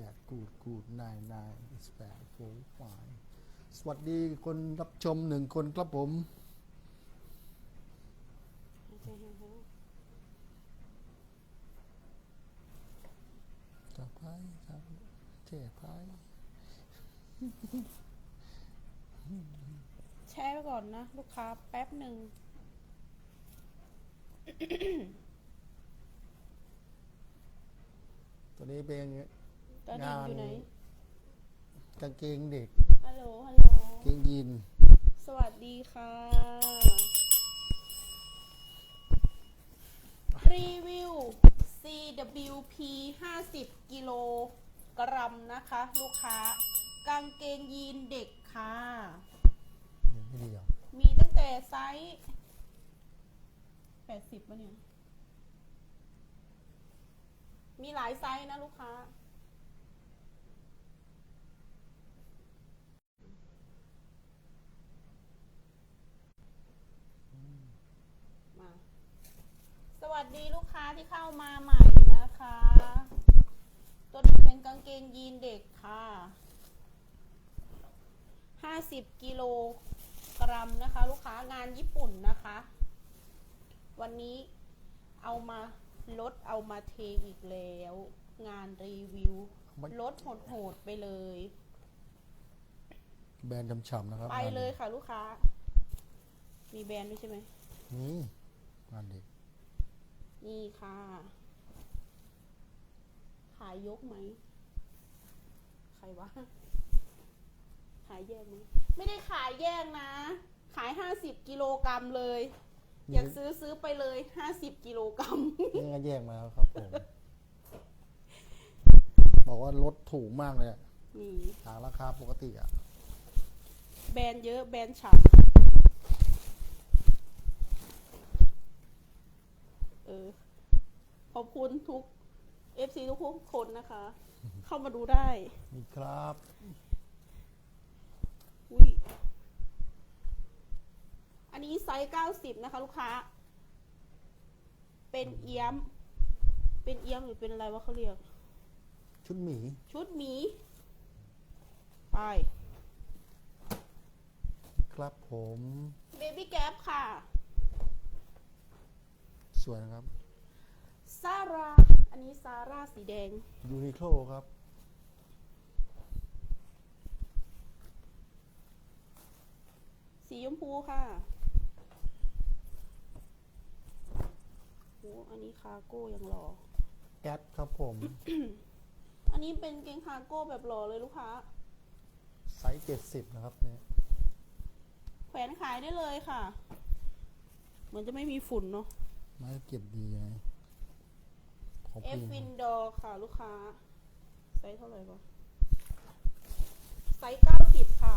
แย่กูดกูดนายนายสแปดโฟร์ไฟสวัสดีคนรับชมหนึ่งคนครับผมจับไพ่จับเจ๊ไพ่แช่ไว้ก่อนนะ ลูกค้าแป๊บหนึ่งตัวนี้เป็น ตอนนี้อยู่ไหนกางเกงเด็กฮัลโหลฮัลโหลเกงยีนสวัสดีค่ะ รีวิว CWP 50กิโลกรัมนะคะ ลูกค้า กางเกงยีนเด็กค่ะยังไม่ดีเหรอมีตั้งแต่ไซส์80ป่ะเนี่ย มีหลายไซส์นะลูกค้ามา ส วัสดีลูกค้าที่เข้ามาใหม่นะคะ ตัวนี้เป็นกางเกงยีนเด็กค่ะ50กิโลกรัมนะคะ ลูกค้างานญี่ปุ่นนะคะ วันนี้เอามาลดเอามาเทอีกแล้ว งานรีวิวลดโหดๆไปเลย แบรนด์ฉ่ำๆนะครับไปเลยค่ะ ลูกค้า มีแบรนด์ด้วยใช่ไหมนี่งานเด็ก นี่ค่ะ ขายยกไหม ใครวะ ขายแยกไหม ไม่ได้ขายแยกนะ ขายห้าสิบกิโลกรัมเลย อยากซื้อซื้อไปเลยห้าสิบกิโลกรัม นี่ก็แยกมาแล้วครับผม บอกว่าลดถูกมากเลยอะนี่จากราคาปกติอะ แบรนด์เยอะ แบรนด์ฉ่ำ ออ ขอบคุณทุก FC ทุกคนนะคะ เข้ามาดูได้นี่ครับ อุ้ยอันนี้ไซส์90นะคะ ลูกค้า เป็นเอี้ยม เป็นเอี้ยมหรือเป็นอะไรวะเขาเรียก ชุดหมี ชุดหมี ไป ครับผม เบบี้แก๊ปค่ะ สวยนะครับซาร่าอันนี้ซาร่าสีแดงยูนิโคลครับ สีชมพูค่ะโอ้อันนี้คาโก้ยังหล่อแก๊สครับผม อันนี้เป็นเกงคาโก้แบบหล่อเลยลูกค้า ไซส์เจ็ดสิบนะครับเนี่ยแขวนขายได้เลยค่ะ เหมือนจะไม่มีฝุ่นเนาะ ไม้เก็บดีไงของเอฟปีวินดอร์ค่ะลูกค้า ไซส์เท่าไหร่วะไซส์เก้าสิบค่ะ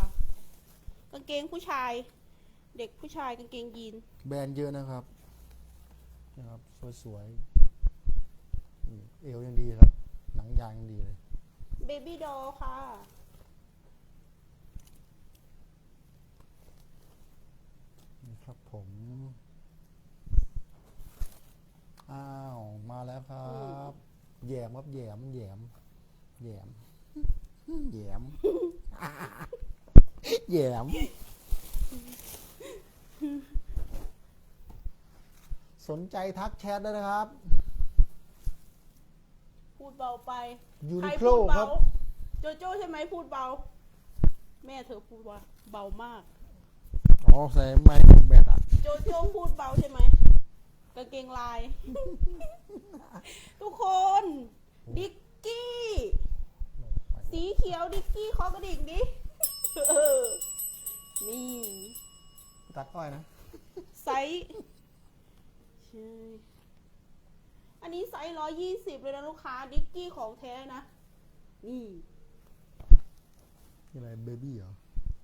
กางเกงผู้ชาย เด็กผู้ชายกางเกงยีน แบรนด์เยอะนะครับนะครับสวยๆนี่เอวยังดีครับ หนังยางยังดีเลย เบบี้ดอค่ะ นี่ครับผม อ้าวมาแล้วครับแหยมครับแหยมแหยมแหยมแหยมแหยม สนใจทักแชทได้นะครับ พูดเบาไปยูใครนิโคลพูดครัเบาบโจโจ้ใช่ไหมพูดเบา แม่เธอพูดว่าเบามาก อ๋อใส่ไม้แบตอะ โจโจ้พูดเบาใช่ไหมกาง เกงลาย ทุกคนดิกกี้ สีเขียวดิกกี้เคอกระดิ่งดิเออนี่ตัดอ้อยนะ ไซส์ใช่อันนี้ไซส์ร้อยยี่สิบเลยนะลูกค้า ดิกกี้ของแท้นะ นี่นี่อะไรเบบี้เหรอ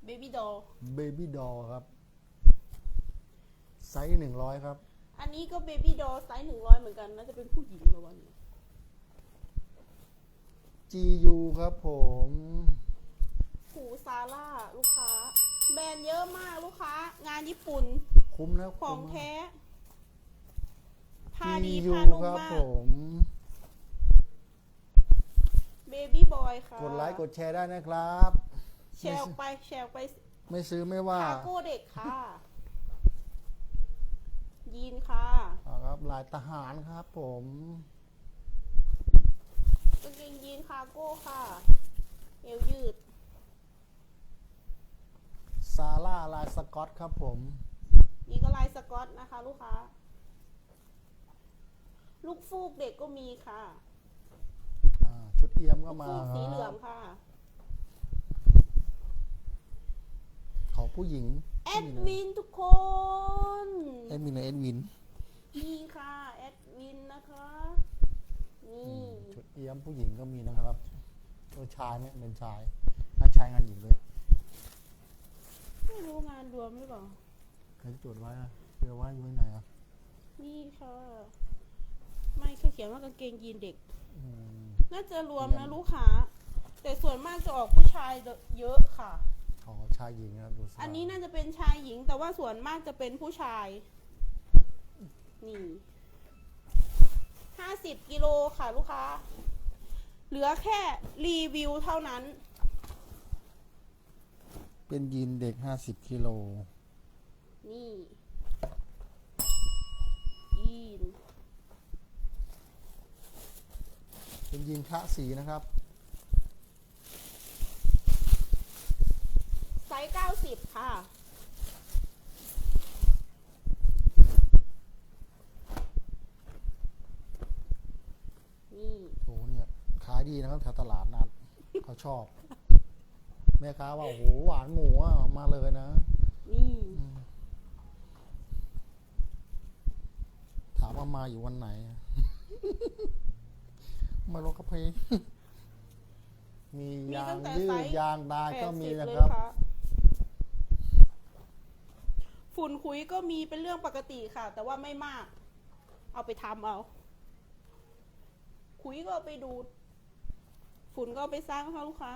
เบบี้ดอเบบี้ดอครับ ไซส์หนึ่งร้อยครับ อันนี้ก็เบบี้ดอไซส์หนึ่งร้อยเหมือนกันน่าจะเป็นผู้หญิงละวันย GU ครับผมผูซาร่าลูกค้า แบรนด์เยอะมากลูกค้า งานญี่ปุ่นคุ้มนะขคุ้องมนะแท้ผ้าดี GU ผ้านุ่มครับมาผกมเบบี้บอยค่ะกดไลค์กดแชร์ได้นะครับ แชร์ออกไปแชร์ออกไปไม่ซื้อไม่ว่า คาโก้เด็กค่ะ ยีนค่ะเอาครับลายทหารครับผมกางเกงยีนคาโก้ค่ะเอวยืด ซาร่าลายสกอตครับผม นี่ก็ลายสกอตนะคะ ลูกค้า ลูกฟูกเด็กก็มีค่ะอ่าชุดเอี่ยมลูก็กมาฟูกสีเหลืองครับค่ะ ของผู้หญิง แอดนี่เลยวินทุกคน แอดมินนะแอดวินนี่ค่ะแอดวินนะคะนี่ชุดเอี่ยมผู้หญิงก็มีนะครับตัวชายเนี่ยเป็นชายน่าชายงานหญิงเลยไม่รู้งานรวมหรือเปล่าใครจดไว้อะเดี๋ยวไว้อยู่ที่ไหนอะนี่ค่ะ ไม่เขาเขียนว่ากางเกงยีนเด็กอืมน่าจะรวมเยี่นะยมลูกค้าแต่ส่วนมากจะออกผู้ชายเยอะค่ะ ของชายหญิงนะครับดูสิอันนี้น่าจะเป็นชายหญิง แต่ว่าส่วนมากจะเป็นผู้ชาย นี่ห้าสิบกิโลค่ะลูกค้า เหลือแค่รีวิวเท่านั้น เป็นยีนเด็ก 50กิโลนี่ยีน เป็นยีนคะสีนะครับ ไซส์เก้าสิบค่ะ นี่โอ้เนี่ยขายดีนะครับแถวตลาดนัดเขาชอบ แม่ค้าว่าโอ้โหหวานหมูอะมาเลยนะนี่ถามว่ามาอยู่วันไหน มาลงกระเพมีมียาตั้งงแต่ยืไซดส์ยางได้แปก็ดมีสิบนะเลยครับค่ะ ฝุ่นคุยก็มีเป็นเรื่องปกติค่ะ แต่ว่าไม่มาก เอาไปทำเอา คุยก็เอาไปดูด ฝุ่นก็เอาไปสร้างค่ะลูกค้า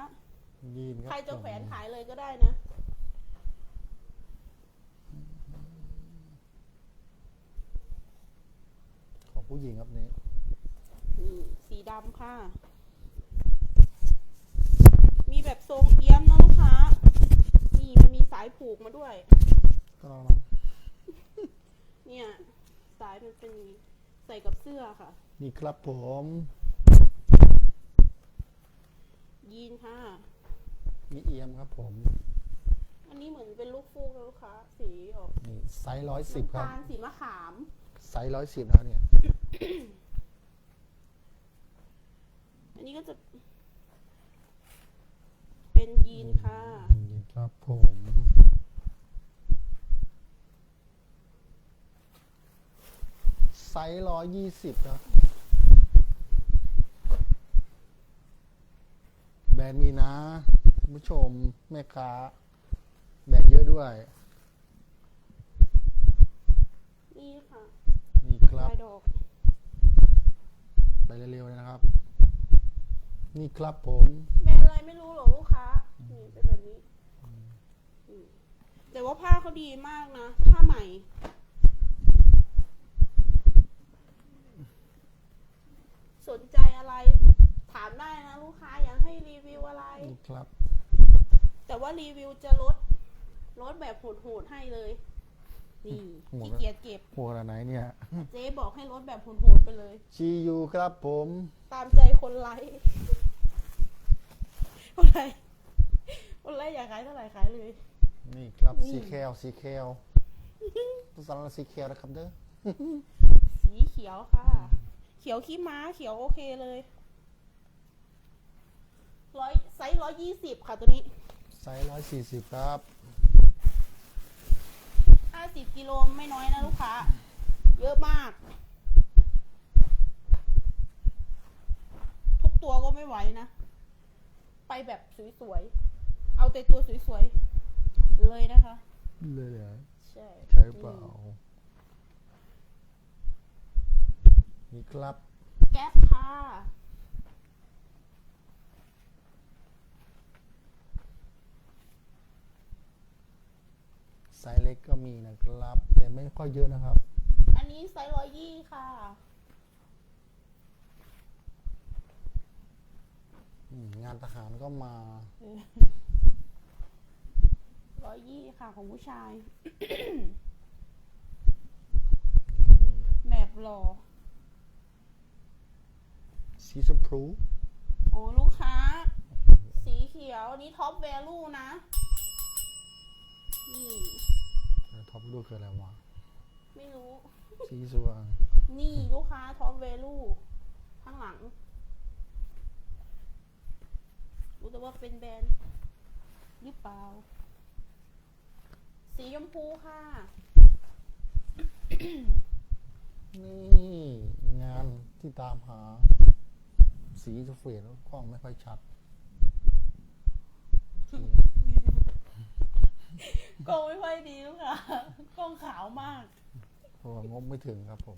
ยีนครับใครจะแขวนผมขายเลยก็ได้นะ ของผู้หญิงครับนี้ นี่สีดำค่ะ มีแบบทรงเอี้ยมนะลูกค้า นี่มันมีสายผูกมาด้วย ก็ลองเนี่ยสายมันเป็นอย่างนี้ใส่กับเสื้อค่ะ นี่ครับผม ยีนค่ะ มีเอียมครับผม อันนี้เหมือนเป็นลูกฟูกนะลูกค้าสีออกนี่ไซส์ร้อยสิบคน้ำรับ ตาลสีมะขาม ไซส์ร้อยสิบนะครับเนี่ย อันนี้ก็จะ เป็นยีนค่ะ นี่ครับผม ไซ ส์ร้อยยี่สิบครับแบรนด์มีนะท่านผู้ชม แม่ค้า แบรนด์เยอะด้วย นี่ค่ะนี่ครับ ลายดอก ไปเร็วๆเลยนะครับ นี่ครับผม แบรนด์อะไรไม่รู้หรอกลูกค้านี่เป็นแบบนี้อืมแต่ว่าผ้าเขาดีมากนะ ผ้าใหม่ นใจอะไร ถามได้นะลูกค้าอยากให้รีวิวอะไรนี่ครับ แต่ว่ารีวิวจะลดลดแบบโหดๆให้เลย นี่โหดขี้อะเกียจเก็บ หัวขนาดไหนเนี่ย เจ๊บอกให้ลดแบบโหดๆไปเลย ชียูครับผม ตามใจคนไลค์คนไลค์คนไลค์อยากขายเท่าไหร่ขายเลย นี่ครับนี่สีแคลสีแคลภาษาอังกฤษสีแคลนะครับเด้อ สีเขียวค่ะ เขียวขี้ม้าเขียวโอเคเลยร้อยไซส์ร้อยยี่สิบค่ะตัวนี้ ไซส์ร้อยสี่สิบครับห้าสิบกิโลไม่น้อยนะลูกค้า เยอะมาก ทุกตัวก็ไม่ไหวนะ ไปแบบสวยๆ เอาแต่ตัวสวยๆ เลยนะคะ เลยเหรอใช่ ใช่เปล่า นี่ครับ แก๊ปค่ะ ไซส์เล็กก็มีนะครับ แต่ไม่ค่อยเยอะนะครับ อันนี้ไซส์ร้อยยี่ค่ะอืมงานทหารก็มาร้อยยี่ค่ะของผู้ชาย แมบรอ สีชมพูอ๋อลูกค้า สีเขียวอันนี้ท็อปแวลูนะนี่แล้วท็อปดูคืออะไรวะไม่รู้ สีสว่างนี่ลูกค้าท็อปแวลูข้างหลังรู้แต่ว่าเป็นแบรนด์หรือเปล่า สีชมพูค่ะ นี่งานที่ตามหา สีสเฟดแล้วกล้องไม่ค่อยชัดโอเคกล้องไม่ค่อยดีลูกค่ะกล้องขาวมากเพราะว่างบไม่ถึงครับผม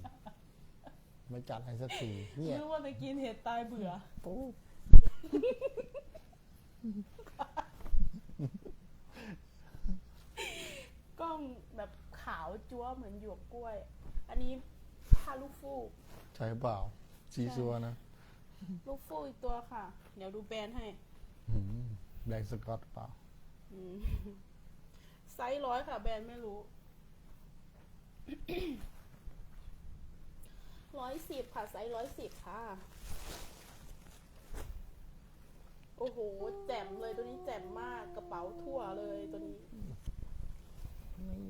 ไม่จัดให้สักทีเนี่ยนึกว่าไปกินเห็ดตายเบื่อ ปุ๊บกล้องแบบขาวจั๊วเหมือนหยวกกล้วย อันนี้พาลูกฟูก ใช่เปล่าสีสัวนะ ลูกฟูกอีกตัวค่ะ เดี๋ยวดูแบรนด์ให้หืมแบล็กสกอตเปล่า อืมไซส์ร้อยค่ะ แบรนด์ไม่รู้ ร้อยสิบค่ะ ไซส์ร้อยสิบค่ะ โอ้โห แจ่มเลยตัวนี้แจ่มมากกระเป๋าทั่วเลยตัวนี้ นี่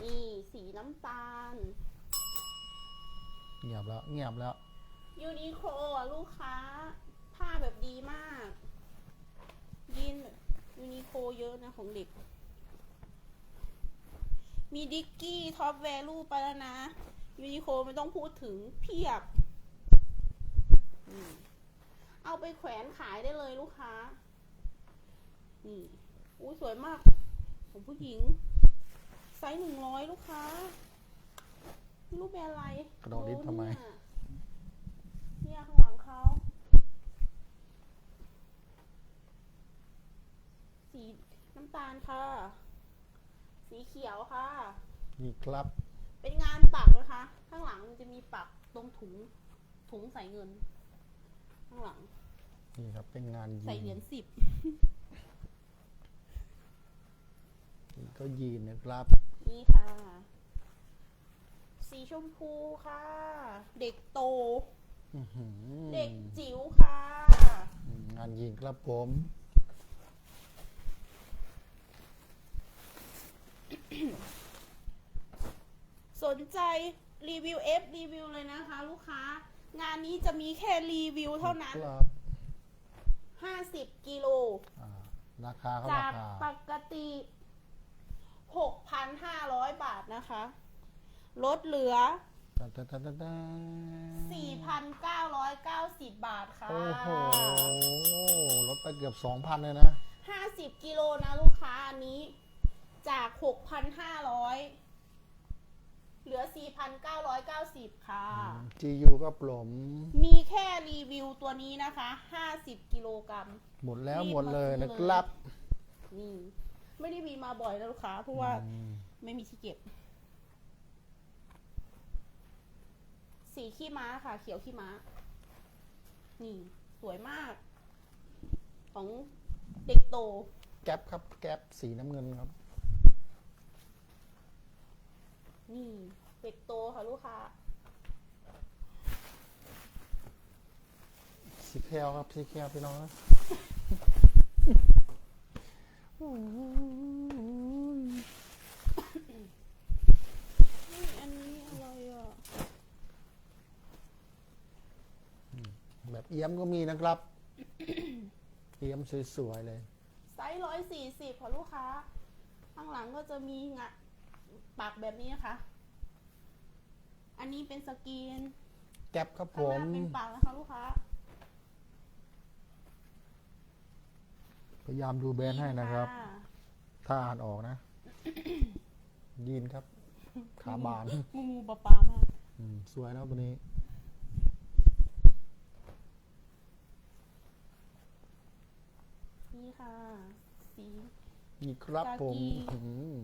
นี่สีน้ำตาล เงียบแล้ว เงียบแล้ว ยูนิโคลอะลูกค้า ผ้าแบบดีมากยีนยูนิโคลเยอะนะของเด็ก มีดิกกี้ท็อปแวลูไปแล้วนะ ยูนิโคลไม่ต้องพูดถึงเพียบอืมเอาไปแขวนขายได้เลยลูกค้า นี่ อู้สวยมาก ของผู้หญิง ไซส์หนึ่งร้อยลูกค้าไม่รูปเป็นอะไรกระโดดลิ้นทำไมเออเนี่ยเนี่ยข้างหลังเขาสีน้ำตาลค่ะ สีเขียวค่ะ นี่ครับ เป็นงานปักนะคะ ข้างหลังมันจะมีปักตรงถุง ถุงใส่เงิน ข้างหลัง นี่ครับเป็นงานยีใส่เหรียญนสิบ นี่ก็ยีนนะครับ นี่ค่ะ สีชมพูค่ะ เด็กโต อื้อหือเด็กจิ๋วค่ะอืมงานยีนครับผม สนใจรีวิว F รีวิวเลยนะคะ ลูกค้า งานนี้จะมีแค่รีวิวเท่านั้น ครับ50 กิโล อ่าราคาเขาจารากคาปกติ 6,500 บาทนะคะ ลดเหลือตาตาตาตาตา4,990 บาทค่ะ โอ้โหลดไปเกือบสองพันเลยนะ 50 กิโลนะลูกค้าอันนี้ จาก 6,500 เหลือ 4,990 ค่ะ GU ก็ปลมมีแค่รีวิวตัวนี้นะคะ 50 กิโลกรัม หมดแล้วหมดเลยนะครับ นี่ ไม่ได้มีมาบ่อยนะลูกค้าเพราะว่าอืมไม่มีที่เก็บ สีขี้ม้าค่ะ เขียวขี้ม้า นี่ สวยมาก ของเด็กโต แก๊ปครับ แก๊ปสีน้ำเงินครับ นี่ เด็กโตค่ะลูกค้า สีแคลครับ สีแคลพี่น้องนะนี่ อันนี้อะไรอะ แบบเอี้ยมก็มีนะครับ เอี้ยมสวยๆเลย ไซส์ร้อยสี่สิบค่ะลูกค้า ข้างหลังก็จะมีงะปักแบบนี้นะคะ อันนี้เป็นสกรีน แก๊ปครับผข้างหม น้าเป็นปักนะคะลูกค้า พยายามดูแบรนด์ให้นะครับ ถ้าอ่านออกนะยินครับ ขาบานงูงูปลาปลามากสวยแล้ววันนี้นี่ค่ะสีนี่ครับผมอืม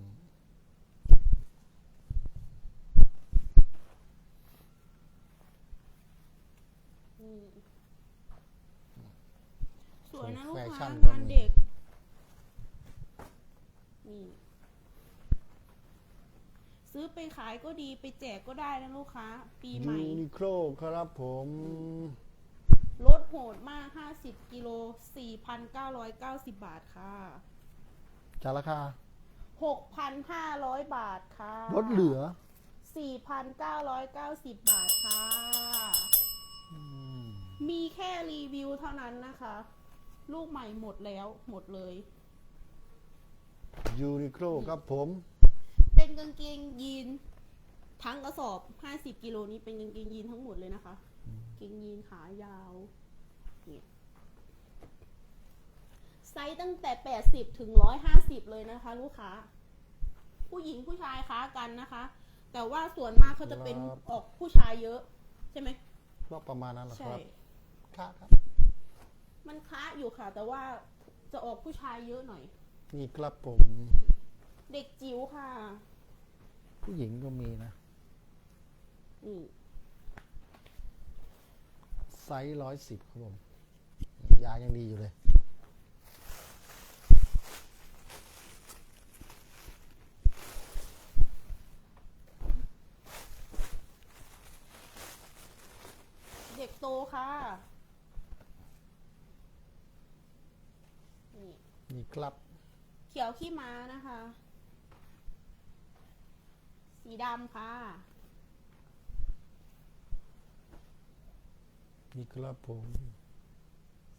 นี่ กชั่ค้านงานก็มีเด็กนี่ ซื้อไปขายก็ดีไปแจกก็ได้นะลูกค้า ปีใหยูม่นิโคลครับผม ลดโหดมาก 50 กิโล 4,990 บาทค่ะ จากราคา 6,500 บาทค่ะลดเหลือ 4,990 บาทค่ะ อืม มีแค่รีวิวเท่านั้นนะคะ ลูกใหม่หมดแล้วหมดเลย ยูนิโคลครับผม เป็นกางเกงยีน ทั้งกระสอบ 50กิโลนี้เป็นกางเกงยีนทั้งหมดเลยนะคะกางเกงยีนขายาวเนี่ยไซส์ตั้งแต่ 80 ถึง 150 เลยนะคะ ลูกค้า ผู้หญิงผู้ชายค้ากันนะคะ แต่ว่าส่วนมากเขาจะเป็นครับ ออกผู้ชายเยอะ ใช่ไหม ก็ประมาณนั้นแหละคใช่ รับค่าครับ มันค้าอยู่ค่ะ แต่ว่าจะออกผู้ชายเยอะหน่อย นี่ครับผม เด็กจิ๋วค่ะ ผู้หญิงก็มีนะ นี่ไซส์ร้อยสิบครับผม ยางยังดีอยู่เลย เด็กโตค่ะ นี่ นี่ ครับ เขียวขี้ม้านะคะ สีดำค่ะ นี่ครับผม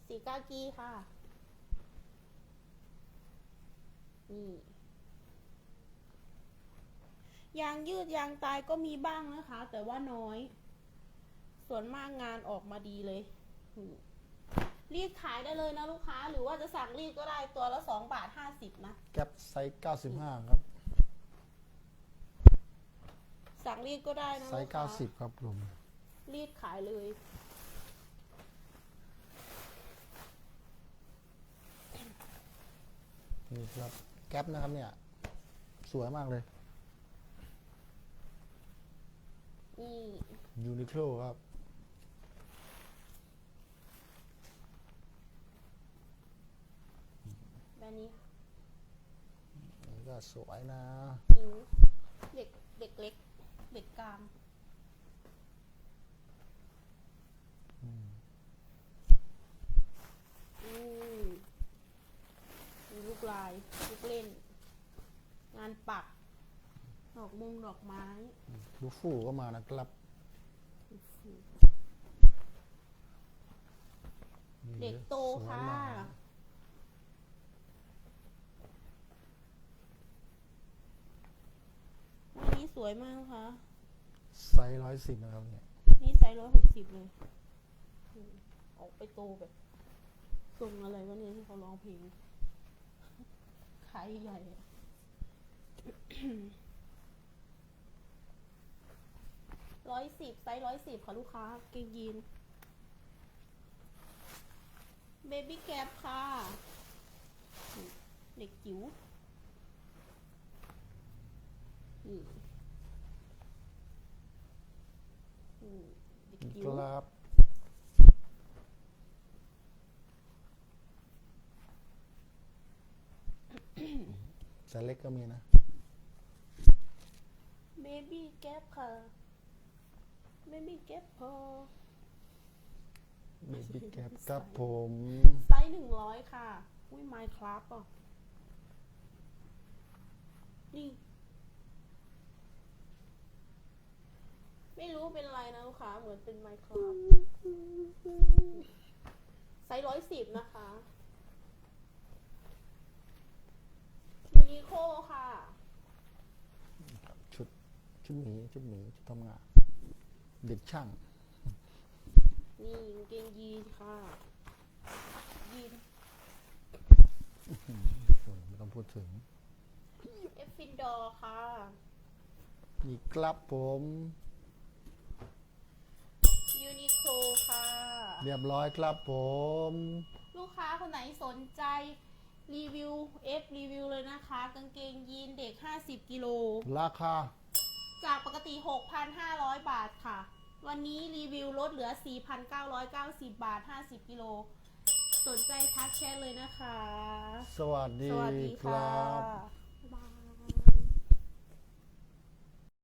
สีกากีค่ะ นี่ ยางยืดยางตายก็มีบ้างนะคะ แต่ว่าน้อย ส่วนมากงานออกมาดีเลยอืม รีดขายได้เลยนะลูกค้า หรือว่าจะสั่งรีดก็ได้ตัวละสองบาทห้าสิบนะแก๊ปไซส์เก้าสิบห้าครับ สั่งรีดก็ได้นะไซลูส์กเก้าค้าสิบครับผมรีดขายเลย นี่ครับ แก๊ปนะครับเนี่ย สวยมากเลยนี่ยูนิโคลครับ แบบนี้นี่ก็สวยนะหญิงเด็กเด็กเล็ก เด็กกลางอืมมีลูกลาย ลูกเล่น งานปัก ดอกมงดอกไม้ลูกฟู่ก็มานะครับ เด็กโตสวยค่ะ มาก วั นนี้สวยมากค่ะ ไซส์ร้อยสิบนะครับเนี่ย นี่ไซส์ร้อยหกสิบเลยอืมออกไปโตแบบทรงอะไรวะเนี่ยที่เขาร้องเพลงขายใหญ่อะร้อยสิบไซส์ร้อยสิบค่ะลูกค้า เกงยีนเบบี้แกปค่ะอืมเด็กจิ๋วอืมอืมเด็กจิ๋ว ครับไซส์เล็กก็มีนะเบบี้แก๊ปค่ะเบบี้แก๊ปพอเบบี้แก๊ปครับผมไซส์หนึ่งร้อยค่ะ อุ้ยไมค์ครับอะนี่ ไม่รู้เป็นอะไรนะลูกค้าเหมือนเป็นไมค์ครับไซส์ร้อยสิบนะคะยูนิโคค่ะ ชุดชุดหมีชุดหมีชุดทำงานเด็กช่าง นี่กางเกงยีนค่ะ ยีนไม่ต้องพูดถึง เอฟฟินดอร์ค่ะ นี่ครับผม เรียบร้อยครับผม ลูกค้าคนไหนสนใจรีวิว F รีวิวเลยนะคะ กางเกงยีนเด็ก 50 กิโล ราคา จากปกติ 6,500 บาทค่ะ วันนี้รีวิวลดเหลือ 4,990 บาท 50 กิโล สนใจทักแชทเลยนะคะ สวัสดีสวัสดีคค่ะ รับบ๊ายบาย